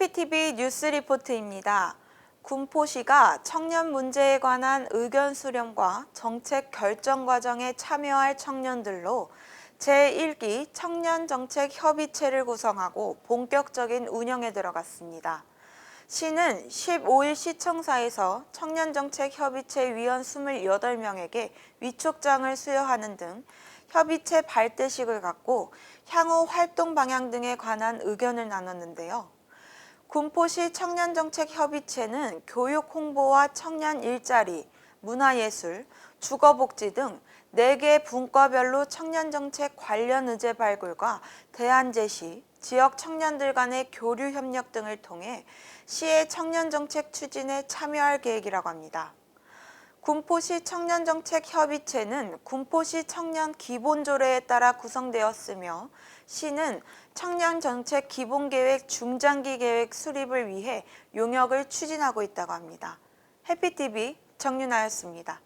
해피TV 뉴스 리포트입니다. 군포시가 청년 문제에 관한 의견 수렴과 정책 결정 과정에 참여할 청년들로 제1기 청년정책 협의체를 구성하고 본격적인 운영에 들어갔습니다. 시는 15일 시청사에서 청년정책협의체 위원 28명에게 위촉장을 수여하는 등 협의체 발대식을 갖고 향후 활동 방향 등에 관한 의견을 나눴는데요. 군포시 청년정책협의체는 교육 홍보와 청년 일자리, 문화예술, 주거복지 등 4개 분과별로 청년정책 관련 의제 발굴과 대안 제시, 지역 청년들 간의 교류 협력 등을 통해 시의 청년정책 추진에 참여할 계획이라고 합니다. 군포시 청년정책협의체는 군포시 청년 기본조례에 따라 구성되었으며 시는 청년정책 기본계획 중장기 계획 수립을 위해 용역을 추진하고 있다고 합니다. 해피TV 정윤아였습니다.